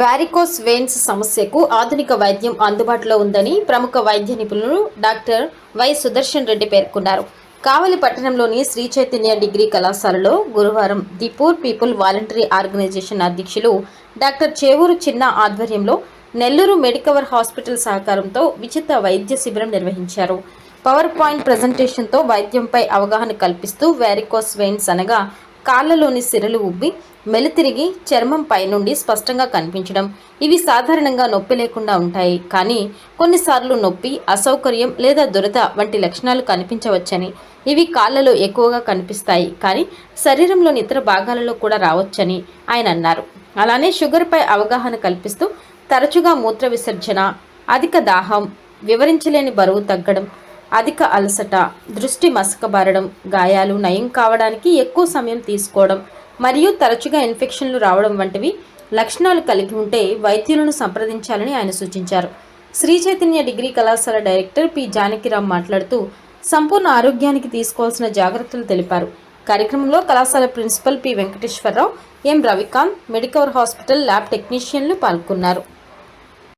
Varicose veins సమస్యకు ఆధునిక వైద్యం అందుబాటులో ఉందని ప్రముఖ వైద్య నిపుణులు డాక్టర్ వై సుదర్శన్ రెడ్డి పేర్కొన్నారు. కావలి పట్టణంలోని శ్రీ చైతన్య డిగ్రీ కళాశాలలో గురువారం the poor people voluntary organisation అధ్యక్షులు డాక్టర్ చేవూరు చిన్న ఆధ్వర్యంలో నెల్లూరు మెడికవర్ హాస్పిటల్ సహకారంతో విచిత్ర వైద్య శిబిరం నిర్వహించారు. పవర్ పాయింట్ ప్రజెంటేషన్తో వైద్యంపై అవగాహన కల్పిస్తూ వ్యారికోస్ వెయిన్స్ అనగా కాళ్ళలోని సిరలు ఉబ్బి మెలితిరిగి చర్మం పైనుండి స్పష్టంగా కనిపించడం. ఇవి సాధారణంగా నొప్పి లేకుండా ఉంటాయి. కానీ కొన్నిసార్లు నొప్పి అసౌకర్యం లేదా దురద వంటి లక్షణాలు కనిపించవచ్చని. ఇవి కాళ్ళలో ఎక్కువగా కనిపిస్తాయి. కానీ శరీరంలోని ఇతర భాగాలలో కూడా రావచ్చని ఆయన అన్నారు. అలానే షుగర్పై అవగాహన కల్పిస్తూ తరచుగా మూత్ర విసర్జన అధిక దాహం వివరించలేని బరువు తగ్గడం అధిక అలసట దృష్టి మసకబారడం గాయాలు నయం కావడానికి ఎక్కువ సమయం తీసుకోవడం మరియు తరచుగా ఇన్ఫెక్షన్లు రావడం వంటివి లక్షణాలు కలిగి ఉంటే వైద్యులను సంప్రదించాలని ఆయన సూచించారు. శ్రీ చైతన్య డిగ్రీ కళాశాల డైరెక్టర్ పి. జానకిరామ్ మాట్లాడుతూ సంపూర్ణ ఆరోగ్యానికి తీసుకోవాల్సిన జాగ్రత్తలు తెలిపారు. కార్యక్రమంలో కళాశాల principal P. Venkateswararao M. Ravikanth Medicover hospital lab టెక్నీషియన్లు పాల్గొన్నారు.